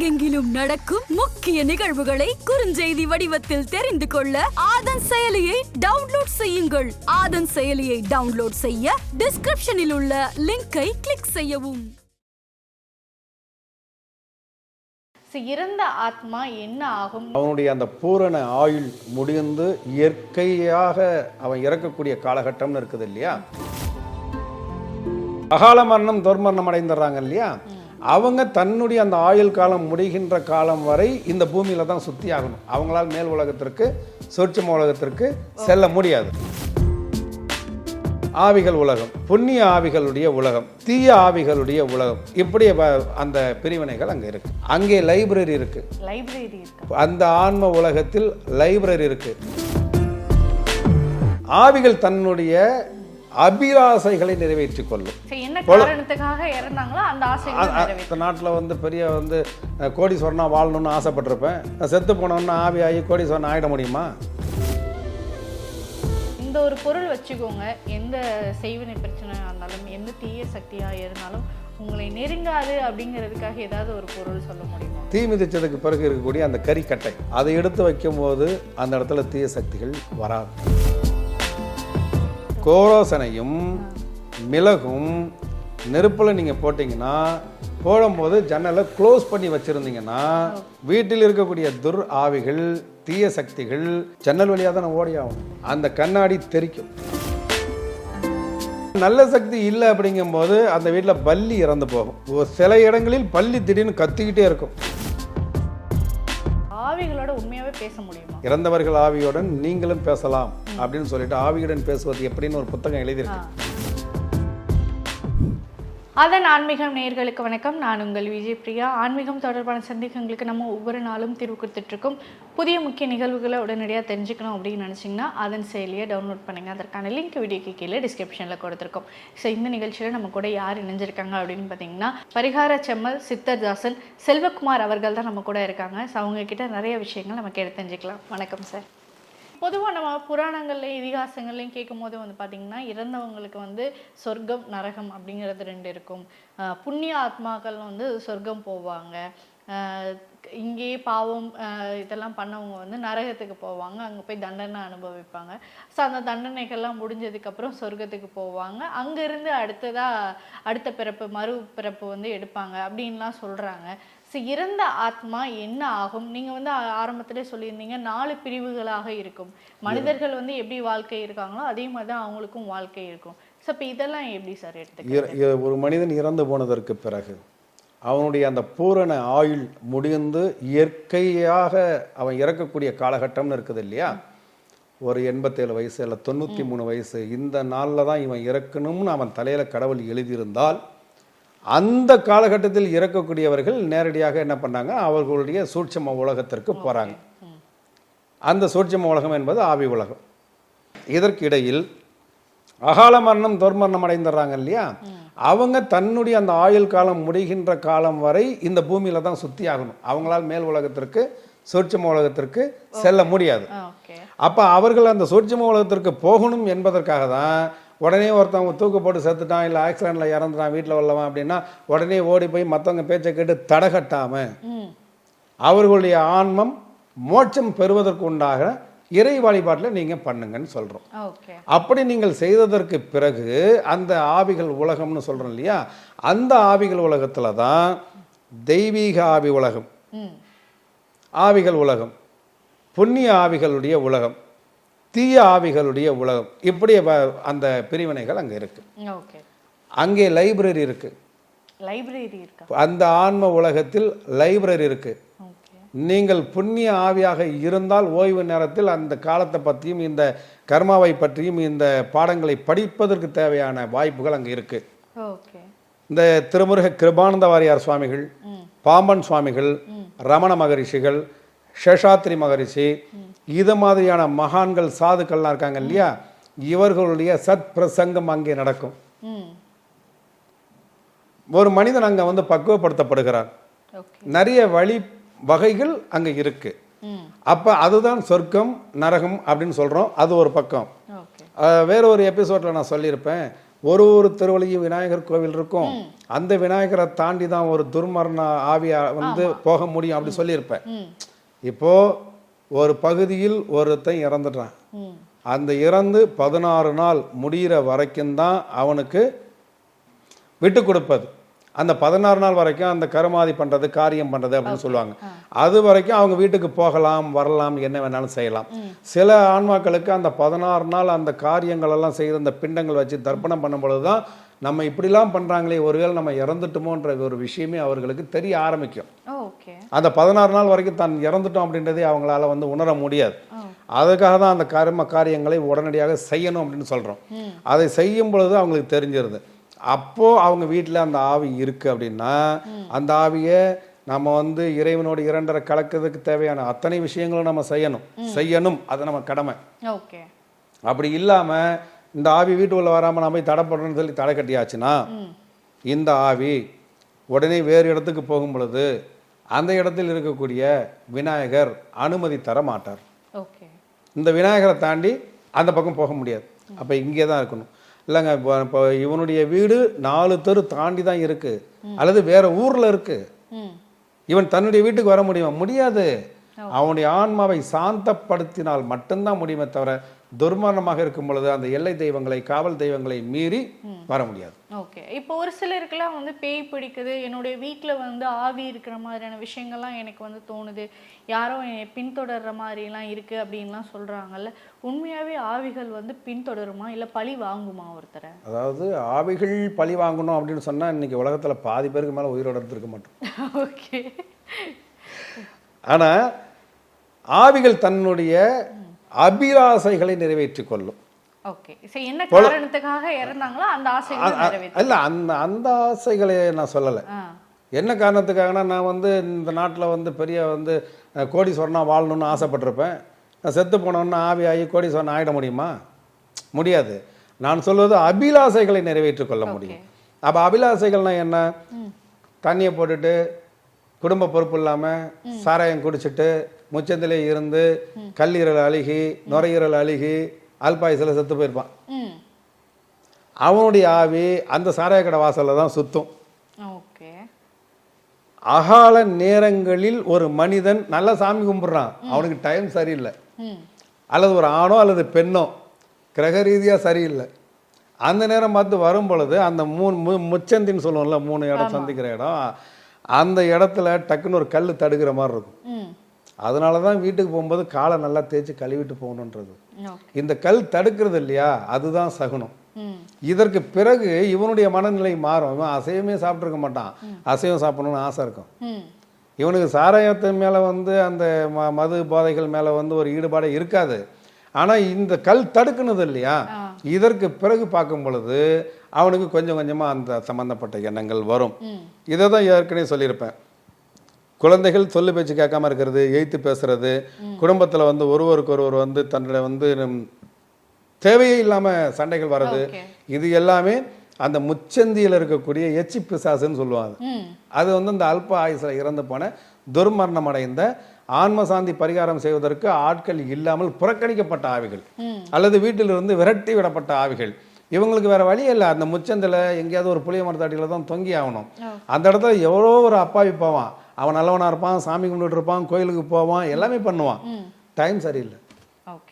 உலகெங்கிலும் நடக்கும் முக்கிய நிகழ்வுகளை குறுஞ்செய்தி வடிவத்தில் தெரிந்து கொள்ள ஆதன் செயலியை டவுன்லோட் செய்யுங்கள். ஆதன் செயலியை டவுன்லோட் செய்ய டிஸ்கிரிப்ஷனில் உள்ள லிங்கை கிளிக் செய்யவும். இறந்த ஆத்மா என்ன ஆகும்? அவனுடைய அந்த பூரண ஆயுள் முடிந்து இயற்கையாக அவன் இறக்கக்கூடிய காலகட்டம்னு இருக்குது இல்லையா? அகால மரணம் துர்மரணம் அடைந்துடுறாங்க இல்லையா? அவங்க தன்னுடைய அந்த ஆயுள் காலம் முடிகின்ற காலம் வரை இந்த பூமியில தான் சுத்தி ஆகணும். அவங்களால் மேல் உலகத்திற்கு சூட்சும உலகத்திற்கு செல்ல முடியாது. ஆவிகள் உலகம் புண்ணிய ஆவிகளுடைய உலகம் தீய ஆவிகளுடைய உலகம். இப்படி அந்த பிரிவினைகள் அங்கே இருக்கு. அங்கே லைப்ரரி இருக்கா. அந்த ஆன்ம உலகத்தில் லைப்ரரி இருக்கு. ஆவிகள் தன்னுடைய அபிலாசைகளை நிறைவேற்றிக் கொள்ளும். அந்த நிறைவேற்ற. நாட்டில் வந்து பெரிய வந்து கோடீஸ்வரனா வாழணும்னு ஆசைப்பட்டிருப்பேன். செத்து போனோன்னு ஆவி ஆகி கோடீஸ்வரன் ஆகிட முடியுமா? இந்த ஒரு பொருள் வச்சுக்கோங்க. எந்த செய்வினை பிரச்சனையா இருந்தாலும் எந்த தீய சக்தியா இருந்தாலும் உங்களை நெருங்காது அப்படிங்கிறதுக்காக ஏதாவது ஒரு பொருள் சொல்ல முடியுமா? தீ மிதிச்சதுக்கு பிறகு இருக்கக்கூடிய அந்த கறிக்கட்டை அதை எடுத்து வைக்கும்போது அந்த இடத்துல தீய சக்திகள் வராது. கோரோசனையும் மிளகும் நெருப்பில் நீங்கள் போட்டிங்கன்னா போடும்போது ஜன்னலை க்ளோஸ் பண்ணி வச்சுருந்தீங்கன்னா வீட்டில் இருக்கக்கூடிய துர் ஆவிகள் தீய சக்திகள் ஜன்னல் வழியாக தான் ஓடி ஆகும் அந்த கண்ணாடி தெறிக்கும் நல்ல சக்தி இல்லை அப்படிங்கும்போது அந்த வீட்டில் பல்லி இறந்து போகும். ஒரு சில இடங்களில் பல்லி திடீர்னு கத்திக்கிட்டே இருக்கும். ஆவிகளோட உண்மையாவே பேச முடியுமா? இறந்தவர்கள் ஆவியுடன் நீங்களும் பேசலாம் அப்படின்னு சொல்லிட்டு ஆவியுடன் பேசுவது எப்படின்னு ஒரு புத்தகம் எழுதியிருக்கு. அதன் ஆன்மீகம் நேயர்களுக்கு வணக்கம். நான் உங்கள் விஜய் பிரியா. ஆன்மீகம் தொடர்பான சந்தேகங்களுக்கு நம்ம ஒவ்வொரு நாளும் தீர்வு கொடுத்துட்ருக்கோம். புதிய முக்கிய நிகழ்வுகளை உடனடியாக தெரிஞ்சுக்கணும் அப்படின்னு நினச்சிங்கன்னா அதன் செயலியை டவுன்லோட் பண்ணுங்கள் அதற்கான லிங்க் வீடியோக்கு கீழே டிஸ்கிரிப்ஷனில் கொடுத்துருக்கோம். ஸோ இந்த நிகழ்ச்சியில் நம்ம கூட யார் இணைஞ்சிருக்காங்க அப்படின்னு பார்த்தீங்கன்னா பரிகார செம்மல் சித்தர்தாசன் செல்வகுமார் அவர்கள் தான் நம்ம கூட இருக்காங்க. ஸோ அவங்கக்கிட்ட நிறைய விஷயங்கள் நம்ம கேட்டு தெரிஞ்சுக்கலாம். வணக்கம் சார் பொதுவாக நம்ம புராணங்கள்லையும் இதிகாசங்கள்லையும் கேட்கும் போது வந்து பார்த்திங்கன்னா இறந்தவங்களுக்கு வந்து சொர்க்கம் நரகம் அப்படிங்கிறது ரெண்டு இருக்கும். புண்ணிய ஆத்மாக்கள் வந்து சொர்க்கம் போவாங்க. இங்கேயே பாவம் இதெல்லாம் பண்ணவங்க வந்து நரகத்துக்கு போவாங்க. அங்கே போய் தண்டனை அனுபவிப்பாங்க. ஸோ அந்த தண்டனைகள்லாம் முடிஞ்சதுக்கப்புறம் சொர்க்கத்துக்கு போவாங்க. அங்கேருந்து அடுத்ததாக அடுத்த பிறப்பு மறு பிறப்பு வந்து எடுப்பாங்க அப்படின்லாம் சொல்கிறாங்க ஸோ இறந்த ஆத்மா என்ன ஆகும்? நீங்கள் வந்து ஆரம்பத்திலே சொல்லியிருந்தீங்க நாலு பிரிவுகளாக இருக்கும். மனிதர்கள் வந்து எப்படி வாழ்க்கை இருக்காங்களோ அதே மாதிரி தான் அவங்களுக்கும் வாழ்க்கை இருக்கும். ஸோ இப்போ இதெல்லாம் எப்படி சார் இ- ஒரு மனிதன் இறந்து போனதற்கு பிறகு அவனுடைய அந்த பூரண ஆயுள் முடிந்து இயற்கையாக அவன் இறக்கக்கூடிய காலகட்டம்னு இருக்குது இல்லையா? ஒரு எண்பத்தேழு வயசு இல்லை தொண்ணூற்றி மூணு வயசு. இந்த நாளில் தான் இவன் இறக்கணும்னு அவன் தலையில் கடவுள் எழுதியிருந்தால் அந்த காலகட்டத்தில் இறக்கக்கூடியவர்கள் நேரடியாக என்ன பண்ணாங்க? அவர்களுடைய சூட்சம உலகத்திற்கு போகிறாங்க அந்த சூட்சம உலகம் என்பது ஆவி உலகம். இதற்கு இடையில் அகால மரணம் துர்மரணம் அடைந்துடுறாங்க இல்லையா? அவங்க தன்னுடைய அந்த ஆயுள் காலம் முடிகின்ற காலம் வரை இந்த பூமியில தான் சுத்தி ஆகணும். அவங்களால் மேல் உலகத்திற்கு சூட்சம உலகத்திற்கு செல்ல முடியாது. ஓகே அப்ப அவர்கள் அந்த சூட்சம உலகத்திற்கு போகணும் என்பதற்காக தான் உடனே ஒருத்தவங்க தூக்கு போட்டு செத்துட்டான் இல்லை ஆக்சிடென்ட்ல இறந்துட்டான் வீட்டில் வரலவன் அப்படின்னா உடனே ஓடி போய் மற்றவங்க பேச்சை கேட்டு தடகட்டாம ம். அவர்களுடைய ஆன்மம் மோட்சம் பெறுவதற்கு உண்டாக இறை வழிபாட்டில் நீங்கள் பண்ணுங்கன்னு சொல்கிறோம் அப்படி நீங்கள் செய்ததற்கு பிறகு அந்த ஆவிகள் உலகம்னு சொல்கிறோம் இல்லையா? அந்த ஆவிகள் உலகத்தில் தான் தெய்வீக ஆவி உலகம் ஆவிகள் உலகம் புண்ணிய ஆவிகளுடைய உலகம் தீய ஆவிகளுடைய உலகம். இப்படி அந்த பிரிவினைகள் அங்கே இருக்கு. ஓகே. அங்கே லைப்ரரி இருக்கு. லைப்ரரி அந்த ஆன்ம உலகத்தில் லைப்ரரி இருக்கு. ஓகே. நீங்கள் புண்ணிய ஆவியாக இருந்தால் ஓய்வு நேரத்தில் அந்த காலத்தை பற்றியும் இந்த கர்மாவை பற்றியும் இந்த பாடங்களை படிப்பதற்கு தேவையான வாய்ப்புகள் அங்கே இருக்கு. இந்த திருமுருக கிருபானந்த வாரியார் சுவாமிகள் பாம்பன் சுவாமிகள் ரமண மகரிஷிகள் சேஷாத்ரி மகரிஷி இது மாதிரியான மகான்கள் சாதுக்கள்லாம் இருக்காங்க இல்லையா? இவர்களுடைய சத் பிரசங்கம் அங்கே நடக்கும். ஒரு மனிதன் அங்கே வந்து பக்குவப்படுத்தப்படுகிறார் நிறைய வழி வகைகள் அங்கே இருக்கு. ம். அப்போ அதுதான் சொர்க்கம் நரகம் அப்படின்னு சொல்கிறோம் அது ஒரு பக்கம். வேற ஒரு எபிசோடில் நான் சொல்லியிருப்பேன். ஒரு ஒரு தெருவுலையும் விநாயகர் கோவில் இருக்கும். அந்த விநாயகரை தாண்டி தான் ஒரு துர்மரண ஆவியா வந்து போக முடியும் அப்படி சொல்லியிருப்பேன். இப்போ ஒரு பகுதியில் ஒருத்தன் இறந்துட்டான் அந்த இறந்து பதினாறு நாள் முடிகிற வரைக்கும் தான் அவனுக்கு விட்டு கொடுப்பது. அந்த பதினாறு நாள் வரைக்கும் அந்த கருமாதி பண்றது காரியம் பண்றது அப்படின்னு சொல்லுவாங்க. அது வரைக்கும் அவங்க வீட்டுக்கு போகலாம் வரலாம் என்ன வேணாலும் செய்யலாம். சில ஆன்மாக்களுக்கு அந்த பதினாறு நாள் அந்த காரியங்கள் எல்லாம் செய்து அந்த பிண்டங்கள் வச்சு தர்ப்பணம் பண்ணும் பொழுது தான் நம்ம இப்படிலாம் பண்றாங்களே ஒருவேளை நம்ம இறந்துட்டோமோன்ற ஒரு விஷயமே அவர்களுக்கு தெரிய ஆரம்பிக்கும். அந்த பதினாறு நாள் வரைக்கும் தான் இறந்துட்டோம் அப்படின்றதே அவங்களால வந்து உணர முடியாது. அதுக்காக தான் அந்த கர்ம காரியங்களை உடனடியாக செய்யணும் அப்படின்னு சொல்றோம். அதை செய்யும் பொழுது அவங்களுக்கு தெரிஞ்சிருது. அப்போ அவங்க வீட்டில் அந்த ஆவி இருக்கு அப்படின்னா அந்த ஆவியை நம்ம வந்து இறைவனோட இரண்டரை கலக்கிறதுக்கு தேவையான அத்தனை விஷயங்களும் நம்ம செய்யணும். செய்யணும். அது நம்ம கடமை. அப்படி இல்லாம இந்த ஆவி வீட்டுக்குள்ள வராம நான் போய் தடை பண்றேன்னு சொல்லி தடை கட்டியாச்சுன்னா இந்த ஆவி உடனே வேறு இடத்துக்கு போகும் பொழுது அந்த இடத்தில் இருக்கக்கூடிய விநாயகர் அனுமதி தர மாட்டார். இந்த விநாயகரை தாண்டி அந்த பக்கம் போக முடியாது. அப்போ இங்கே தான் இருக்கணும். இல்லைங்க இப்போ இப்போ இவனுடைய வீடு நாலு தெரு தாண்டி தான் இருக்கு. அல்லது வேற ஊர்ல இருக்கு. இவன் தன்னுடைய வீட்டுக்கு வர முடியுமா? முடியாது. அவனுடைய ஆன்மாவை சாந்தப்படுத்தினால் மட்டும்தான் முடியுமே தவிர துர்மரணமாக இருக்கும் பொழுது அந்த எல்லை தெய்வங்களை காவல் தெய்வங்களை மீறி வர முடியாது. ஓகே. இப்போ ஒரு சிலருக்குலாம் வந்து பேய் பிடிக்குது. என்னுடைய வீட்டில் வந்து ஆவி இருக்கிற மாதிரியான விஷயங்கள்லாம் எனக்கு வந்து தோணுது. யாரோ பின்தொடர்ற மாதிரிலாம் இருக்கு அப்படின்லாம் சொல்றாங்கல்ல. உண்மையாவே ஆவிகள் வந்து பின்தொடருமா? இல்லை பழி வாங்குமா ஒருத்தரை? அதாவது ஆவிகள் பழி வாங்கணும் அப்படின்னு சொன்னா இன்னைக்கு உலகத்துல பாதி பேருக்கு மேல உயிரோட இருந்திருக்க மாட்டோம். ஓகே. ஆனா ஆவிகள் தன்னுடைய அபிலாசைகளை நிறைவேற்றிக் கொள்ளும். நிறைவேற்ற இல்ல அந்த அந்த ஆசைகளை நான் சொல்லலை. என்ன காரணத்துக்காகனா நான் வந்து இந்த நாட்டில் வந்து பெரிய வந்து அஹ், கோடீஸ்வரனா வாழணும்னு ஆசைப்பட்டிருப்பேன். நான் செத்து போனோன்னு ஆவி ஆகி கோடீஸ்வரன் ஆகிட முடியுமா? முடியாது. நான் சொல்வது அபிலாசைகளை நிறைவேற்றிக் கொள்ள முடியும். அப்போ அபிலாசைகள்னா என்ன? தண்ணியை போட்டுட்டு குடும்ப பொறுப்பு இல்லாமல் சாராயம் குடிச்சிட்டு முச்சந்திலே இருந்து கல்லீரல் அழுகி நுரையீரல் அழுகி அல்பாயுசில் செத்து போயிருப்பான். அவனுடைய ஆவி அந்த சாராய கடை வாசலில் தான் சுத்தும். அகால நேரங்களில் ஒரு மனிதன் நல்லா சாமி கும்பிடுறான். அவனுக்கு டைம் சரியில்லை. அல்லது ஒரு ஆணோ அல்லது பெண்ணோ கிரக ரீதியாக சரியில்லை. அந்த நேரம் பார்த்து வரும் பொழுது அந்த மூணு மு முச்சந்தின்னு சொல்லுவோம்ல மூணு இடம் சந்திக்கிற இடம் அந்த இடத்துல டக்குன்னு ஒரு கல் தடுக்கிற மாதிரி இருக்கும். அதனால தான் வீட்டுக்கு போகும்போது காலை நல்லா தேய்ச்சி கழுவிட்டு போகணுன்றது. இந்த கல் தடுக்கிறது இல்லையா? அதுதான் சகுனம். இதற்கு பிறகு இவனுடைய மனநிலை மாறும். இவன் அசைவமே சாப்பிட்ருக்க மாட்டான். அசைவம் சாப்பிடணும்னு ஆசை இருக்கும். இவனுக்கு சாராயத்து மேலே வந்து அந்த ம மது போதைகள் மேலே வந்து ஒரு ஈடுபாடே இருக்காது. ஆனால் இந்த கல் தடுக்குனது இல்லையா? இதற்கு பிறகு பார்க்கும் பொழுது அவனுக்கு கொஞ்சம் கொஞ்சமாக அந்த சம்பந்தப்பட்ட எண்ணங்கள் வரும். இதை தான் ஏற்கனவே சொல்லியிருப்பேன். குழந்தைகள் சொல்லு பேச்சு கேட்காம இருக்கிறது எய்த்து பேசுறது குடும்பத்தில் வந்து ஒருவருக்கு ஒருவர் வந்து தன்னுடைய வந்து தேவையே இல்லாமல் சண்டைகள் வர்றது. இது எல்லாமே அந்த முச்சந்தியில் இருக்கக்கூடிய எச்சி பிசாசுன்னு சொல்லுவாங்க. அது வந்து இந்த அல்ப ஆயுசில் இறந்து போன துர்மரணம் அடைந்த ஆன்ம சாந்தி பரிகாரம் செய்வதற்கு ஆட்கள் இல்லாமல் புறக்கணிக்கப்பட்ட ஆவிகள். அல்லது வீட்டிலிருந்து விரட்டி விடப்பட்ட ஆவிகள். இவங்களுக்கு வேற வழி இல்லை. அந்த முச்சந்தில் எங்கேயாவது ஒரு புளிய மரத்தாட்டியில் தான் தொங்கி ஆகணும். அந்த இடத்துல எவ்வளோ ஒரு அப்பாவி போவான் அவன் நல்லவனா இருப்பான் சாமி கும்பிட்டு இருப்பான் கோயிலுக்கு போவான் எல்லாமே பண்ணுவான். டைம் சரியில்லை.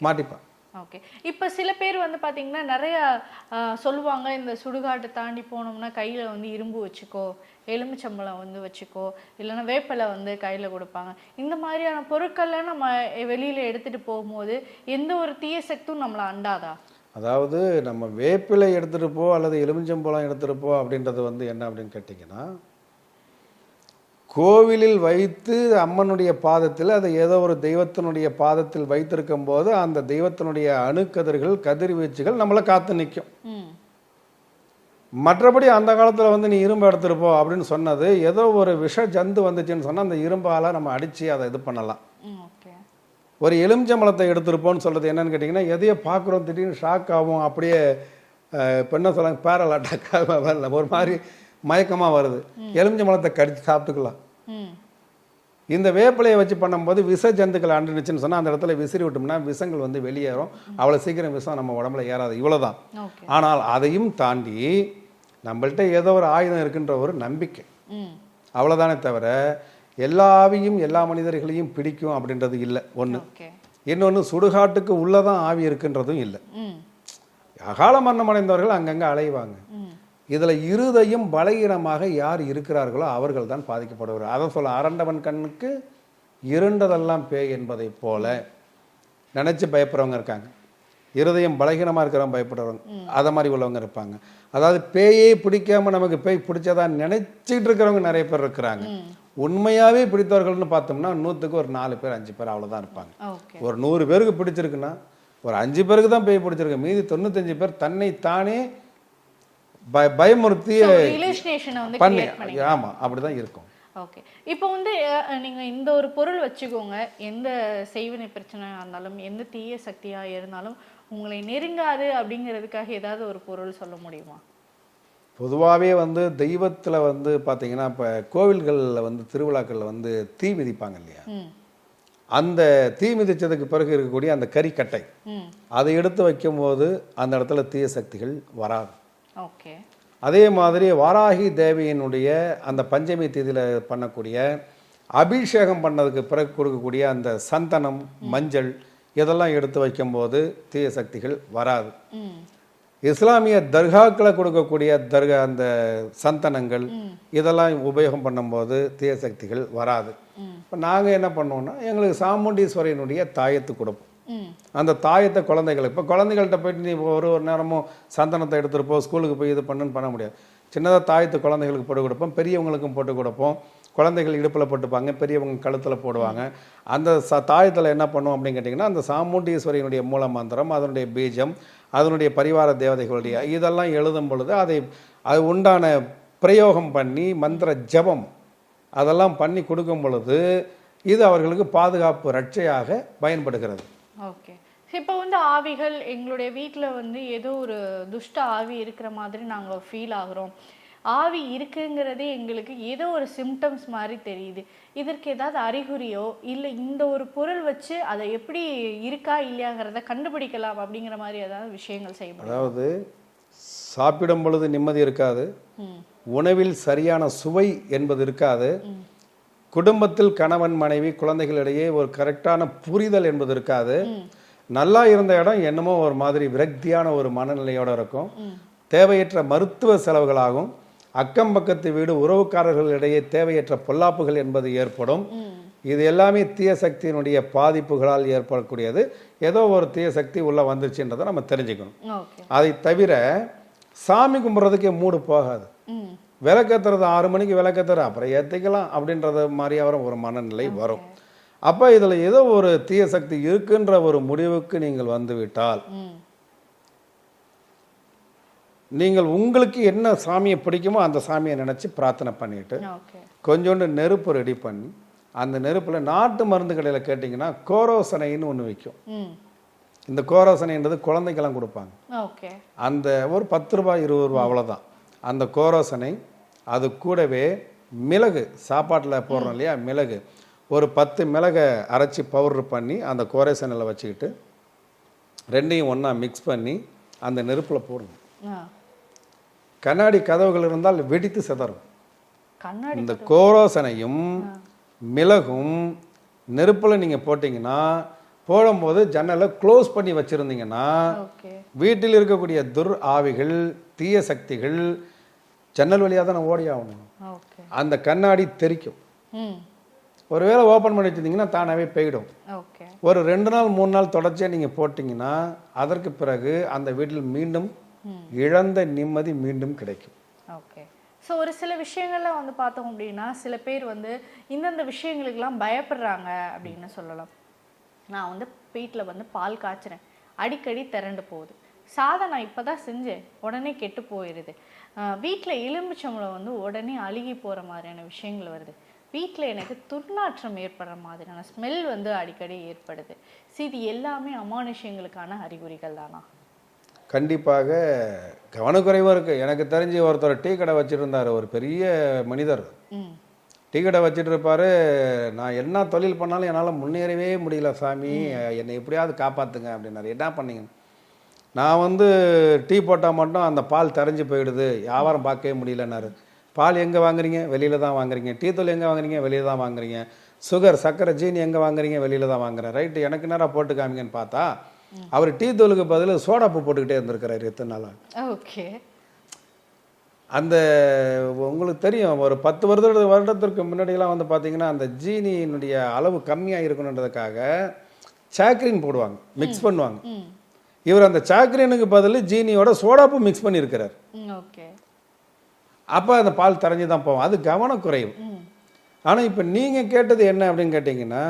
மாட்டிப்பான். ஓகே இப்போ சில பேர் வந்து பார்த்தீங்கன்னா நிறைய சொல்லுவாங்க இந்த சுடுகாட்டை தாண்டி போனோம்னா கையில் வந்து இரும்பு வச்சுக்கோ எலுமிச்சம்பழம் வந்து வச்சுக்கோ இல்லைன்னா வேப்பிலை வந்து கையில் கொடுப்பாங்க. இந்த மாதிரியான பொருட்களை நம்ம வெளியில் எடுத்துகிட்டு போகும்போது எந்த ஒரு தீய சக்தியும் நம்மளை அண்டாதா? அதாவது நம்ம வேப்பிலை எடுத்துகிட்டு போ அல்லது எலுமிச்சம்பழம் எடுத்துகிட்டு போ அப்படின்றது வந்து என்ன அப்படின்னு கேட்டிங்கன்னா கோவிலில் வைத்து அம்மனுடைய பாதத்தில் அதை ஏதோ ஒரு தெய்வத்தினுடைய பாதத்தில் வைத்திருக்கும் போது அந்த தெய்வத்தினுடைய அணுக்கதிர்கள் கதிர்வீச்சுகள் நம்மளை காத்து நிற்கும். மற்றபடி அந்த காலத்தில் வந்து நீ இரும்பு எடுத்துட்டு போ அப்படின்னு சொன்னது ஏதோ ஒரு விஷ ஜந்து வந்துச்சுன்னு சொன்னால் அந்த இரும்பால் நம்ம அடித்து அதை இது பண்ணலாம். ஒரு எலுமிச்சம்பழத்தை எடுத்துருப்போம்னு சொல்றது என்னன்னு கேட்டிங்கன்னா எதையோ பார்க்குறோம் திடீர்னு ஷாக் ஆகும் அப்படியே இப்ப என்ன சொல்லுவாங்க பேரல் அட்டாக் ஒரு மாதிரி மயக்கமாக வருது. எலுமிச்சம்பழத்தை கடிச்சு சாப்பிட்டுக்கலாம். இந்த வேப்பிலையை வச்சு பண்ணும்போது விஷ ஜந்துக்கள் அண்டுனுச்சுன்னு சொன்னால் அந்த இடத்துல விசிறி விட்டோம்னா விஷங்கள் வந்து வெளியேறும். அவ்வளோ சீக்கிரம் விஷம் நம்ம உடம்புல ஏறாது. இவ்வளவுதான். ஓகே. ஆனால் அதையும் தாண்டி நம்மள்ட்ட ஏதோ ஒரு ஆயுதம் இருக்குன்ற ஒரு நம்பிக்கை. அவ்வளோதானே தவிர எல்லா ஆவியும் எல்லா மனிதர்களையும் பிடிக்கும் அப்படின்றது இல்லை. ஒன்று இன்னொன்று சுடுகாட்டுக்கு உள்ளதான் ஆவி இருக்குன்றதும் இல்லை. அகால மரணம் அடைந்தவர்கள் அங்கங்கே அலைவாங்க. இதில் இருதையும் பலகீனமாக யார் இருக்கிறார்களோ அவர்கள் தான் பாதிக்கப்படுவார்கள். அதை சொல்ல அரண்டவன் கண்ணுக்கு இருண்டதெல்லாம் பேய் என்பதைப் போல நினச்சி பயப்படுறவங்க இருக்காங்க. இருதயம் பலகீனமாக இருக்கிறவங்க பயப்படுறவங்க. அதை மாதிரி உள்ளவங்க இருப்பாங்க. அதாவது பேயே பிடிக்காம நமக்கு பேய் பிடிச்சதா நினைச்சிட்டு இருக்கிறவங்க நிறைய பேர் இருக்கிறாங்க. உண்மையாகவே பிடித்தவர்கள்னு பார்த்தோம்னா நூற்றுக்கு ஒரு நாலு பேர் அஞ்சு பேர் அவ்வளோதான் இருப்பாங்க. ஒரு நூறு பேருக்கு பிடிச்சிருக்குன்னா ஒரு அஞ்சு பேருக்கு தான் பேய் பிடிச்சிருக்கு. மீதி தொண்ணூத்தஞ்சு பேர் தன்னை தானே பய பயமுறுத்தி பண்ணி ஆமாம் அப்படி தான் இருக்கும். ஓகே இப்போ வந்து நீங்க இந்த ஒரு பொருள் வச்சுக்கோங்க. எந்த செய்வினை பிரச்சனையா இருந்தாலும் எந்த தீய சக்தியா இருந்தாலும் உங்களை நெருங்காது அப்படிங்கிறதுக்காக ஏதாவது ஒரு பொருள் சொல்ல முடியுமா? பொதுவாகவே வந்து தெய்வத்தில் வந்து பார்த்தீங்கன்னா இப்போ கோவில்களில் வந்து திருவிழாக்களில் வந்து தீ மிதிப்பாங்க இல்லையா? அந்த தீ மிதிச்சதுக்கு பிறகு இருக்கக்கூடிய அந்த கறிக்கட்டை அதை எடுத்து வைக்கும்போது அந்த இடத்துல தீய சக்திகள் வராது. ஓகே. அதே மாதிரி வாராகி தேவியினுடைய அந்த பஞ்சமி தேதியில் பண்ணக்கூடிய அபிஷேகம் பண்ணதுக்கு பிறகு கொடுக்கக்கூடிய அந்த சந்தனம் மஞ்சள் இதெல்லாம் எடுத்து வைக்கும்போது தீய சக்திகள் வராது. இஸ்லாமிய தர்காக்களை கொடுக்கக்கூடிய தர்கா அந்த சந்தனங்கள் இதெல்லாம் உபயோகம் பண்ணும்போது தீய சக்திகள் வராது. இப்போ நாங்கள் என்ன பண்ணுவோம்னா எங்களுக்கு சாமுண்டீஸ்வரனுடைய தாயத்து கொடுப்போம். அந்த தாயத்தை குழந்தைகளுக்கு. இப்போ குழந்தைகள்கிட்ட போயிட்டு நீ ஒரு ஒரு நேரமும் சந்தனத்தை எடுத்துகிட்டு போ ஸ்கூலுக்கு போய் இது பண்ணுன்னு பண்ண முடியாது. சின்னதாக தாயத்து குழந்தைகளுக்கு போட்டு கொடுப்போம் பெரியவங்களுக்கும் போட்டு கொடுப்போம். குழந்தைகள் இடுப்பில் போட்டுப்பாங்க பெரியவங்க கழுத்தில் போடுவாங்க. அந்த ச தாயத்தில் என்ன பண்ணுவோம் அப்படின்னு கேட்டிங்கன்னா அந்த சாமுண்டீஸ்வரியினுடைய மூல மந்திரம் அதனுடைய பீஜம் அதனுடைய பரிவார தேவதைகளுடைய இதெல்லாம் எழுதும் பொழுது அதை அது உண்டான பிரயோகம் பண்ணி மந்திர ஜபம் அதெல்லாம் பண்ணி கொடுக்கும் பொழுது இது அவர்களுக்கு பாதுகாப்பு ரட்சையாக பயன்படுகிறது. ஓகே. இப்போ வந்து ஆவிகள் எங்களுடைய வீட்டில் வந்து ஏதோ ஒரு துஷ்ட ஆவி இருக்கிற மாதிரி நாங்கள் ஃபீல் ஆகுறோம். ஆவி இருக்குங்கிறதே எங்களுக்கு ஏதோ ஒரு சிம்டம்ஸ் மாதிரி தெரியுது. இதற்கு ஏதாவது அறிகுறியோ இல்லை இந்த ஒரு பொருள் வச்சு அதை எப்படி இருக்கா இல்லையாங்கிறத கண்டுபிடிக்கலாம் அப்படிங்கிற மாதிரி ஏதாவது விஷயங்கள் செய்ய முடியும்? அதாவது சாப்பிடும் பொழுது நிம்மதி இருக்காது. உணவில் சரியான சுவை என்பது இருக்காது. குடும்பத்தில் கணவன் மனைவி குழந்தைகளிடையே ஒரு கரெக்டான புரிதல் என்பது இருக்காது. நல்லா இருந்த இடம் என்னமோ ஒரு மாதிரி விரக்தியான ஒரு மனநிலையோட இருக்கும். தேவையற்ற மருத்துவ செலவுகளாகும். அக்கம் பக்கத்து வீடு உறவுக்காரர்களிடையே தேவையற்ற பொல்லாப்புகள் என்பது ஏற்படும். இது எல்லாமே தீய சக்தியினுடைய பாதிப்புகளால் ஏற்படக்கூடியது. ஏதோ ஒரு தீய சக்தி உள்ள வந்துருச்சுன்றதை நம்ம தெரிஞ்சுக்கணும். அதை தவிர சாமி கும்பிட்றதுக்கே மூடு போகாது. ம் விளக்கேத்துறது ஆறு மணிக்கு விளக்கேத்துற அப்புறம் ஏற்றிக்கலாம் அப்படின்றது மாதிரியான ஒரு மனநிலை வரும். அப்போ இதில் ஏதோ ஒரு தீய சக்தி இருக்குன்ற ஒரு முடிவுக்கு நீங்கள் வந்து விட்டால் ம். நீங்கள் உங்களுக்கு என்ன சாமியை பிடிக்குமோ அந்த சாமியை நினச்சி பிரார்த்தனை பண்ணிட்டு கொஞ்சோண்டு நெருப்பு ரெடி பண்ணி அந்த நெருப்பில் நாட்டு மருந்து கடையில் கேட்டிங்கன்னா கோரோசனைன்னு ஒன்று விற்கும் இந்த கோரோசனைன்றது குழந்தைக்கெல்லாம் கொடுப்பாங்க. அந்த ஒரு பத்து ரூபாய் இருபது ரூபாய் அவ்வளோதான் அந்த கோரோசனை அது கூடவே மிளகு சாப்பாட்டில் போடுறோம் இல்லையா? மிளகு. ஒரு பத்து மிளகை அரைச்சி பவுடர் பண்ணி அந்த கோரேசனில் வச்சுக்கிட்டு ரெண்டையும் ஒன்றா மிக்ஸ் பண்ணி அந்த நெருப்பில் போடணும். கண்ணாடி கதவுகள் இருந்தால் வெடித்து சிதறும். இந்த கோரோசனையும் மிளகும் நெருப்பில் நீங்கள் போட்டிங்கன்னா போடும்போது ஜன்னலை க்ளோஸ் பண்ணி வச்சுருந்தீங்கன்னா வீட்டில் இருக்கக்கூடிய துர் ஆவிகள் தீய சக்திகள் ஜன்னல் வழியாக தான் ஓடி ஆகணும். ஓகே. அந்த கண்ணாடி தெறிக்கும் ம். ஒருவேளை ஓப்பன் பண்ணி வச்சிருந்தீங்கன்னா தானாகவே போயிடும். ஓகே. ஒரு ரெண்டு நாள் மூணு நாள் தொடர்ச்சியாக நீங்கள் போட்டிங்கன்னா அதற்கு பிறகு அந்த வீட்டில் மீண்டும் இழந்த நிம்மதி மீண்டும் கிடைக்கும். ஓகே. ஸோ ஒரு சில விஷயங்கள்ல வந்து பார்த்தோம் அப்படின்னா சில பேர் வந்து இந்தந்த விஷயங்களுக்கெல்லாம் பயப்படுறாங்க அப்படின்னு சொல்லலாம். நான் வந்து வீட்டில் வந்து பால் காய்ச்சிறேன். அடிக்கடி திரண்டு போகுது. சாதம் நான் இப்போ தான் செஞ்சேன். உடனே கெட்டு போயிடுது வீட்டில் எலுமிச்சம்பழம் வந்து உடனே அழுகி போகிற மாதிரியான விஷயங்கள் வருது. வீட்டில் எனக்கு துர்நாற்றம் ஏற்படுற மாதிரியான ஸ்மெல் வந்து அடிக்கடி ஏற்படுது. ஸோ இது எல்லாமே அமானுஷ்யங்களுக்கான அறிகுறிகள் தானா? கண்டிப்பாக கவனக்குறைவாக இருக்குது எனக்கு தெரிஞ்சு ஒருத்தர் டீ கடை வச்சுருந்தார். ஒரு பெரிய மனிதர். ம். டீ கடை வச்சுட்டு இருப்பார். நான் என்ன தொழில் பண்ணாலும் என்னால் முன்னேறவே முடியல சாமி. என்னை எப்படியாவது காப்பாற்றுங்க அப்படின்னாரு. என்ன பண்ணீங்க? நான் வந்து டீ போட்டால் மட்டும் அந்த பால் தெரிஞ்சு போயிடுது. வியாபாரம் பார்க்கவே முடியலன்னாரு. பால் எங்கே வாங்குறீங்க? வெளியில் தான் வாங்குறீங்க. டீ தூள் எங்கே வாங்குறீங்க? வெளியில் தான் வாங்குறீங்க. சுகர் சர்க்கரை ஜீனி எங்கே வாங்குறீங்க? வெளியில் தான் வாங்குறேன் ரைட்டு எனக்கு நேராக போட்டு காமிங்கன்னு பார்த்தா அவர் டீ தூளுக்கு பதில் சோடாப்பு போட்டுக்கிட்டே இருந்திருக்கிறாரு எத்தனை நாளாக ஓகே. அந்த உங்களுக்கு தெரியும் ஒரு பத்து வருட வருடத்திற்கு முன்னாடியெல்லாம் வந்து பார்த்தீங்கன்னா அந்த ஜீனியினுடைய அளவு கம்மியாக இருக்கணுன்றதுக்காக சாக்ரின் போடுவாங்க மிக்ஸ் பண்ணுவாங்க. இவர் அந்த சாக்ரினுக்கு பதில் ஜீனியோட சோடாப்பு மிக்ஸ் பண்ணியிருக்கிறார் அப்போ அந்த பால் தரைஞ்சு தான் போகும் அது கவனக்குறைவு. ஆனால் இப்போ நீங்கள் கேட்டது என்ன அப்படின்னு கேட்டிங்கன்னா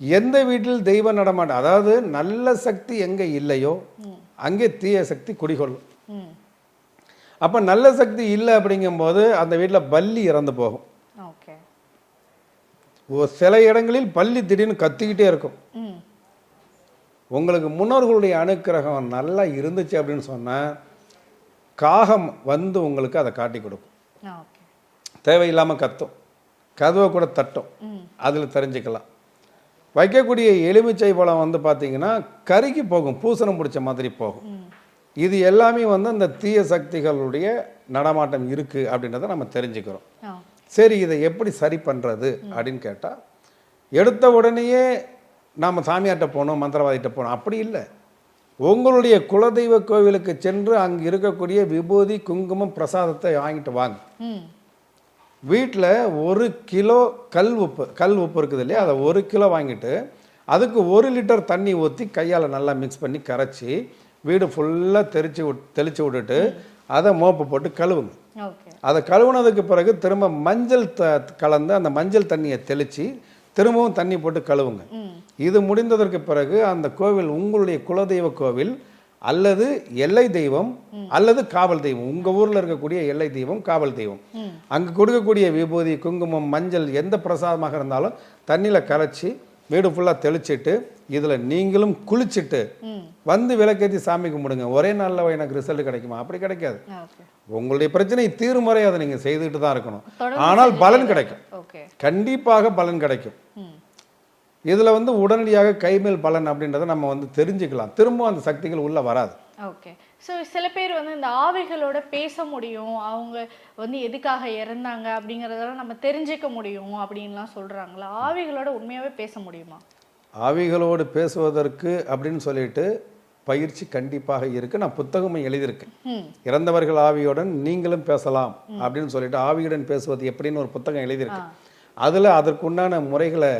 எந்த வீட்டில் தெய்வ நடமாட்டம் அதாவது நல்ல சக்தி எங்கே இல்லையோ அங்கே தீய சக்தி குடிகொள்ளும். அப்போ நல்ல சக்தி இல்லை அப்படிங்கும்போது அந்த வீட்டில் பல்லி இறந்து போகும். ஒரு சில இடங்களில் பள்ளி திடீர்னு கத்திக்கிட்டே இருக்கும். உங்களுக்கு முன்னோர்களுடைய அனுக்கிரகம் நல்லா இருந்துச்சு அப்படின்னு சொன்னால் காகம் வந்து உங்களுக்கு அதை காட்டி கொடுக்கும். ஓகே தேவையில்லாமல் கத்தும். கதவை கூட தட்டும். அதில் தெரிஞ்சுக்கலாம். வைக்கக்கூடிய எலுமிச்சை பழம் வந்து பார்த்தீங்கன்னா கருகி போகும். பூசணம் பிடிச்ச மாதிரி போகும். இது எல்லாமே வந்து அந்த தீய சக்திகளுடைய நடமாட்டம் இருக்குது அப்படின்றத நம்ம தெரிஞ்சுக்கிறோம். சரி இதை எப்படி சரி பண்ணுறது அப்படின்னு கேட்டால் எடுத்த உடனேயே நாம் சாமியார்ட்ட போகணும் மந்திரவாதிகிட்ட போகணும் அப்படி இல்லை. உங்களுடைய குலதெய்வ கோவிலுக்கு சென்று அங்கே இருக்கக்கூடிய விபூதி குங்குமம் பிரசாதத்தை வாங்கிட்டு வாங்க. வீட்டில் ஒரு கிலோ கல் உப்பு கல் உப்பு இருக்குது இல்லையா? அதை ஒரு கிலோ வாங்கிட்டு அதுக்கு ஒரு லிட்டர் தண்ணி ஊற்றி கையால் நல்லா மிக்ஸ் பண்ணி கரைச்சி வீடு ஃபுல்லாக தெளிச்சு தெளிச்சு விட்டுட்டு அதை மோப்பு போட்டு கழுவுங்க. அதை கழுவுனதுக்கு பிறகு திரும்ப மஞ்சள் த கலந்து அந்த மஞ்சள் தண்ணியை தெளித்து திரும்பவும் தண்ணி போட்டு கழுவுங்க. இது முடிந்ததற்கு பிறகு அந்த கோவில் உங்களுடைய குலதெய்வ கோவில் அல்லது எல்லை தெய்வம் அல்லது காவல் தெய்வம். உங்கள் ஊரில் இருக்கக்கூடிய எல்லை தெய்வம் காவல் தெய்வம். அங்கே கொடுக்கக்கூடிய விபூதி குங்குமம் மஞ்சள் எந்த பிரசாதமாக இருந்தாலும் தண்ணியில் கரைச்சி வீடு ஃபுல்லாக தெளிச்சிட்டு இதில் நீங்களும் குளிச்சுட்டு வந்து விளக்கேற்றி சாமி கும்பிடுங்க. ஒரே நாளில் எனக்கு ரிசல்ட் கிடைக்குமா? அப்படி கிடைக்காது. உங்களுடைய பிரச்சனை தீர்முறை அதை நீங்கள் செய்துக்கிட்டு தான் இருக்கணும். ஆனால் பலன் கிடைக்கும். கண்டிப்பாக பலன் கிடைக்கும். இதில் வந்து உடனடியாக கைமேல் பலன் அப்படின்றத நம்ம வந்து தெரிஞ்சுக்கலாம். திரும்ப அந்த சக்திகள் உள்ளே வராது. ஓகே. ஸோ சில பேர் வந்து இந்த ஆவிகளோட பேச முடியும். அவங்க வந்து எதுக்காக இறந்தாங்க அப்படிங்கிறதெல்லாம் நம்ம தெரிஞ்சுக்க முடியும் அப்படின்லாம் சொல்றாங்களா? ஆவிகளோட உண்மையாவே பேச முடியுமா? ஆவிகளோடு பேசுவதற்கு அப்படின்னு சொல்லிட்டு பயிற்சி கண்டிப்பாக இருக்கு. நான் புத்தகமும் எழுதியிருக்கேன். இறந்தவர்கள் ஆவியுடன் நீங்களும் பேசலாம் அப்படின்னு சொல்லிட்டு ஆவியுடன் பேசுவது எப்படின்னு ஒரு புத்தகம் எழுதியிருக்கேன். அதில் அதற்குண்டான முறைகளை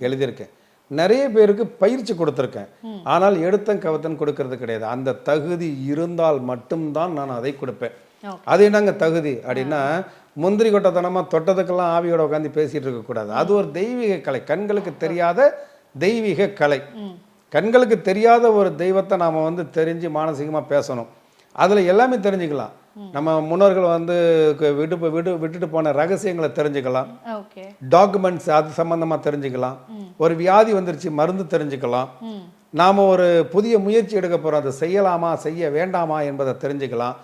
எழுதியிருக்கேன். நிறைய பேருக்கு பயிற்சி கொடுத்துருக்கேன். ஆனால் எடுத்தன் கவத்தன் கொடுக்கறது கிடையாது. அந்த தகுதி இருந்தால் மட்டும்தான் நான் அதை கொடுப்பேன். அது என்னங்க தகுதி? அப்படின்னா முந்திரி கொட்டத்தனமாக தொட்டதுக்கெல்லாம் ஆவியோட உட்காந்து பேசிட்டு இருக்கக்கூடாது. அது ஒரு தெய்வீக கலை. கண்களுக்கு தெரியாத தெய்வீக கலை. கண்களுக்கு தெரியாத ஒரு தெய்வத்தை நாம் வந்து தெரிஞ்சு மானசீகமாக பேசணும். அதில் எல்லாமே தெரிஞ்சுக்கலாம். நம்ம முன்னோர்கள் வந்து விட்டு போ- விட்டு விட்டுட்டு போன ரகசியங்களை தெரிஞ்சுக்கலாம். டாக்குமெண்ட்ஸ் அது சம்மந்தமாக தெரிஞ்சுக்கலாம். ஒரு வியாதி வந்துருச்சு மருந்து தெரிஞ்சுக்கலாம். நாம் ஒரு புதிய முயற்சி எடுக்க போகிறோம் அதை செய்யலாமா செய்ய வேண்டாமா என்பதை தெரிஞ்சுக்கலாம்.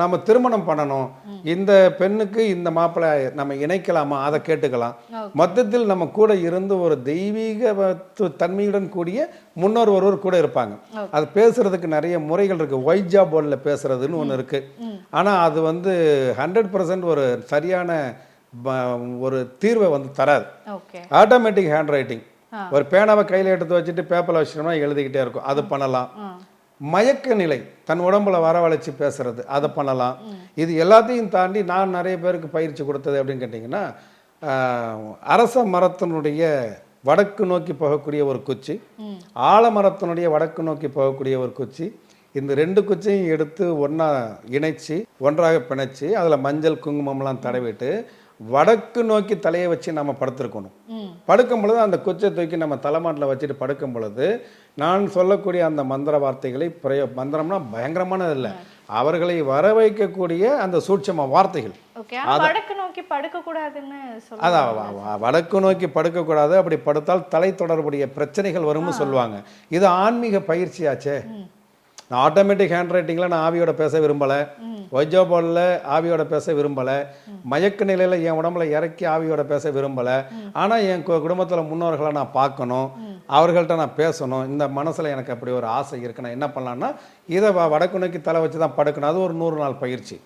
நம்ம திருமணம் பண்ணணும். இந்த பெண்ணுக்கு இந்த மாப்பிள்ளை நம்ம இணைக்கலாமா? அதை கேட்டுக்கலாம். மொத்தத்தில் நம்ம கூட இருந்து ஒரு தெய்வீக தன்மையுடன் கூடிய முன்னோர் ஒருவர் கூட இருப்பாங்க. அது பேசுறதுக்கு நிறைய முறைகள் இருக்கு. ஒய்ஜா போர்டில் பேசுறதுன்னு ஒன்று இருக்கு. ஆனா அது வந்து ஹண்ட்ரட் ஒரு சரியான ஒரு தீர்வை வந்து தராது. Automatic handwriting. ஒரு பேனாவை கையில் எடுத்து வச்சுட்டு பேப்பரில் வச்சிட்டோம்னா எழுதிக்கிட்டே இருக்கும். அது பண்ணலாம். மயக்க நிலை தன் உடம்புல வரவழைச்சு பேசுறது அதை பண்ணலாம். இது எல்லாத்தையும் தாண்டி நான் நிறைய பேருக்கு பயிற்சி கொடுத்தது அப்படின்னு கேட்டிங்கன்னா அரச மரத்தினுடைய வடக்கு நோக்கி போகக்கூடிய ஒரு குச்சி ஆலமரத்தினுடைய வடக்கு நோக்கி போகக்கூடிய ஒரு குச்சி இந்த ரெண்டு குச்சியும் எடுத்து ஒன்றா இணைச்சி ஒன்றாக பிணைச்சி அதில் மஞ்சள் குங்குமம்லாம் தடவிட்டு வடக்கு நோக்கி தலையை வச்சு நம்ம படுத்திருக்கணும். படுக்கும் பொழுது அந்த குச்சை தூக்கி நம்ம தலைமாட்டில் வச்சுட்டு படுக்கும் பொழுது நான் சொல்லக்கூடிய அந்த மந்திர வார்த்தைகளை பிரயோ மந்திரம்னா பயங்கரமானது இல்லை அவர்களை வர வைக்கக்கூடிய அந்த சூட்சம வார்த்தைகள். வடக்கு நோக்கி படுக்க கூடாதுன்னு சொல்லுவாங்க. அதான் வடக்கு நோக்கி படுக்கக்கூடாது அப்படி படுத்தால் தலை தொடர்புடைய பிரச்சனைகள் வரும்னு சொல்லுவாங்க. இது ஆன்மீக பயிற்சியாச்சே. நான் ஆட்டோமேட்டிக் ஹேண்ட் ரைட்டிங்கில் நான் ஆவியோட பேச விரும்பலை. வைஜோபாலில் ஆவியோட பேச விரும்பலை. மயக்க நிலையில் என் உடம்புல இறக்கி ஆவியோட பேச விரும்பலை. ஆனால் என் குடும்பத்தில் முன்னோர்களை நான் பார்க்கணும். அவர்கள்ட்ட நான் பேசணும். இந்த மனசில் எனக்கு அப்படி ஒரு ஆசை இருக்கு. நான் என்ன பண்ணலான்னா இதை வ- வடக்கு நோக்கி தலை வச்சு தான் படுக்கணும். அது ஒரு நூறு நாள் பயிற்சி.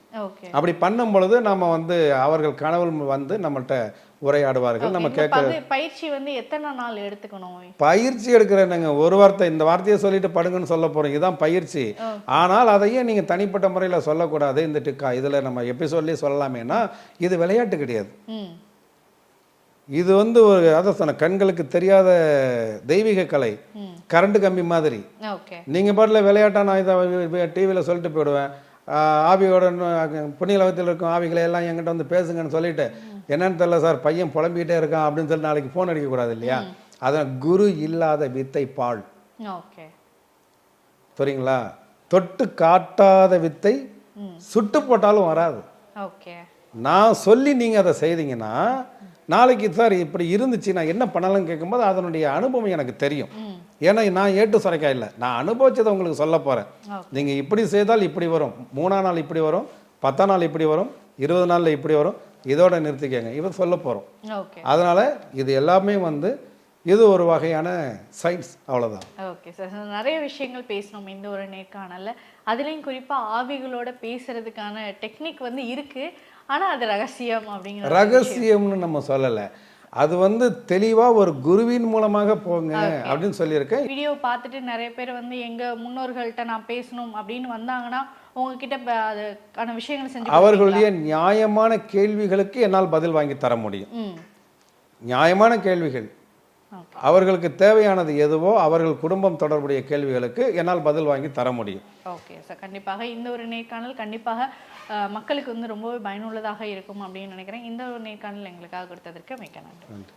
அப்படி பண்ணும் பொழுது நம்ம வந்து அவர்கள் கனவுல வந்து நம்மள்ட்ட உரையாடுவார்கள். நம்ம கேட்க பயிற்சி வந்து எத்தனை நாள் எடுத்துக்கணும் பயிற்சி எடுக்கிறேனுங்க ஒரு வார்த்தை இந்த வார்த்தையை சொல்லிட்டு படுங்கன்னு சொல்ல போறோம். இதுதான் பயிற்சி. ஆனால் அதையே நீங்க தனிப்பட்ட முறையில் சொல்லக்கூடாது. இந்த டிக்கா இதுல நம்ம எபிசோட்லயே சொல்லலாமேனா இது விளையாட்டு கிடையாது. இது வந்து ஒரு அதான் சொன்ன கண்களுக்கு தெரியாத தெய்வீக கலை. கரண்ட் கம்பி மாதிரி. ஓகே. நீங்க பாட்டில் விளையாட்டா நான் இதை டிவியில் சொல்லிட்டு போயிடுவேன். ஆவியோட இன்னும் புண்ணியலகத்தில் இருக்கும் ஆவிகளை எல்லாம் என்கிட்ட வந்து பேசுங்கன்னு சொல்லிட்டு என்னன்னு தெரியல சார் பையன் புலம்பிக்கிட்டே இருக்கான் அப்படின்னு சொல்லி நாளைக்கு ஃபோன் அடிக்கக்கூடாது இல்லையா? அதான் குரு இல்லாத வித்தை பால். சரிங்களா? தொட்டு காட்டாத வித்தை சுட்டு போட்டாலும் வராது. ஓகே. நான் சொல்லி நீங்கள் அதை செய்தீங்கன்னா நாளைக்கு சார் இப்படி இருந்துச்சு நான் என்ன பண்ணலாம்னு கேட்கும்போது அதனுடைய அனுபவம் எனக்கு தெரியும். ஏன்னா நான் ஏட்டு சுரைக்கா இல்லை. நான் அனுபவிச்சதை உங்களுக்கு சொல்ல போகிறேன் நீங்கள் இப்படி செய்தால் இப்படி வரும். மூணாம் நாள் இப்படி வரும். பத்தாம் நாள் இப்படி வரும். இருபது நாளில் இப்படி வரும். இதோட நிறுத்திக்கங்க. இவர் சொல்ல போகிறோம் அதனால் இது எல்லாமே வந்து இது ஒரு வகையான சயின்ஸ். அவ்வளோதான் ஓகே சார். நிறைய விஷயங்கள் பேசணும் இந்த ஒரு நேர்காணல்ல. அதுலேயும் குறிப்பா ஆவிகளோட பேசுறதுக்கான டெக்னிக் வந்து இருக்கு. ஆனா அது ரகசியம் அப்படிங்கிற ரகசியம்னு நம்ம சொல்லலை. அது வந்து தெளிவாக ஒரு குருவின் மூலமாக போங்க அப்படின்னு சொல்லியிருக்கேன் வீடியோ பார்த்துட்டு நிறைய பேர் வந்து எங்க முன்னோர்கள்ட்ட நான் பேசணும் அப்படின்னு வந்தாங்கன்னா உங்ககிட்ட அதுக்கான விஷயங்கள் செஞ்சு அவர்களுடைய நியாயமான கேள்விகளுக்கு என்னால் பதில் வாங்கி தர முடியும். நியாயமான கேள்விகள். அவர்களுக்கு தேவையானது எதுவோ அவர்கள் குடும்பம் தொடர்புடைய கேள்விகளுக்கு என்னால் பதில் வாங்கி தர முடியும். ஓகே சார் கண்டிப்பாக இந்த ஒரு நேர்காணல் கண்டிப்பாக மக்களுக்கு வந்து ரொம்பவே பயனுள்ளதாக இருக்கும் அப்படின்னு நினைக்கிறேன். இந்த ஒரு நேர்காணல் எங்களுக்காக கொடுத்ததற்கு மிக்க நன்றி.